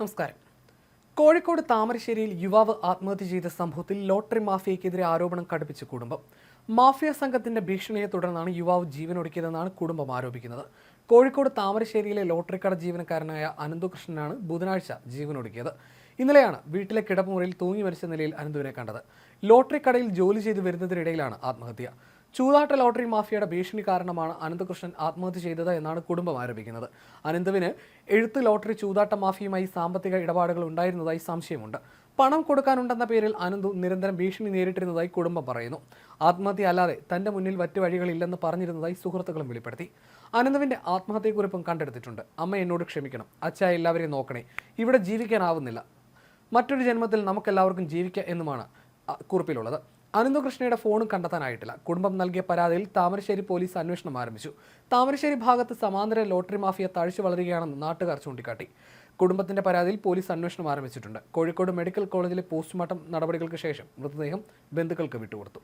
നമസ്കാരം. കോഴിക്കോട് താമരശ്ശേരിയിൽ യുവാവ് ആത്മഹത്യ ചെയ്ത സംഭവത്തിൽ ലോട്ടറി മാഫിയയ്ക്കെതിരെ ആരോപണം കടുപ്പിച്ച കുടുംബം. മാഫിയ സംഘത്തിന്റെ ഭീഷണിയെ തുടർന്നാണ് യുവാവ് ജീവനൊടുക്കിയതെന്നാണ് കുടുംബം ആരോപിക്കുന്നത്. കോഴിക്കോട് താമരശ്ശേരിയിലെ ലോട്ടറി കട ജീവനക്കാരനായ അനന്തുകൃഷ്ണനാണ് ബുധനാഴ്ച ജീവനൊടുക്കിയത്. ഇന്നലെയാണ് വീട്ടിലെ കിടപ്പുമുറിയിൽ തൂങ്ങി മരിച്ച നിലയിൽ അനന്തുവിനെ കണ്ടത്. ലോട്ടറി കടയിൽ ജോലി ചെയ്തു വരുന്നതിനിടയിലാണ് ആത്മഹത്യ. ചൂതാട്ട ലോട്ടറി മാഫിയയുടെ ഭീഷണി കാരണമാണ് അനന്തകൃഷ്ണൻ ആത്മഹത്യ ചെയ്തത് എന്നാണ് കുടുംബം ആരോപിക്കുന്നത്. അനന്തുവിന് എഴുത്ത് ലോട്ടറി ചൂതാട്ട മാഫിയുമായി സാമ്പത്തിക ഇടപാടുകൾ ഉണ്ടായിരുന്നതായി സംശയമുണ്ട്. പണം കൊടുക്കാനുണ്ടെന്ന പേരിൽ അനന്തു നിരന്തരം ഭീഷണി നേരിട്ടിരുന്നതായി കുടുംബം പറയുന്നു. ആത്മഹത്യ അല്ലാതെ തന്റെ മുന്നിൽ മറ്റു വഴികളില്ലെന്ന് പറഞ്ഞിരുന്നതായി സുഹൃത്തുക്കളും വെളിപ്പെടുത്തി. അനന്തുവിന്റെ ആത്മഹത്യക്കുറിപ്പും കണ്ടെടുത്തിട്ടുണ്ട്. അമ്മ എന്നോട് ക്ഷമിക്കണം. അച്ഛ എല്ലാവരെയും നോക്കണേ. ഇവിടെ ജീവിക്കാനാവുന്നില്ല. മറ്റൊരു ജന്മത്തിൽ നമുക്കെല്ലാവർക്കും ജീവിക്കുക എന്നുമാണ് കുറിപ്പിലുള്ളത്. അനന്തകൃഷ്ണയുടെ ഫോണും കണ്ടെത്താനായിട്ടില്ല. കുടുംബം നൽകിയ പരാതിയിൽ താമരശ്ശേരി പോലീസ് അന്വേഷണം ആരംഭിച്ചു. താമരശ്ശേരി ഭാഗത്ത് സമാന്തര ലോട്ടറി മാഫിയ തഴിച്ചു വളരുകയാണെന്ന് നാട്ടുകാർ ചൂണ്ടിക്കാട്ടി. കുടുംബത്തിന്റെ പരാതിയിൽ പോലീസ് അന്വേഷണം ആരംഭിച്ചിട്ടുണ്ട്. കോഴിക്കോട് മെഡിക്കൽ കോളേജിലെ പോസ്റ്റ്മോർട്ടം നടപടികൾക്ക് ശേഷം മൃതദേഹം ബന്ധുക്കൾക്ക് വിട്ടുകൊടുത്തു.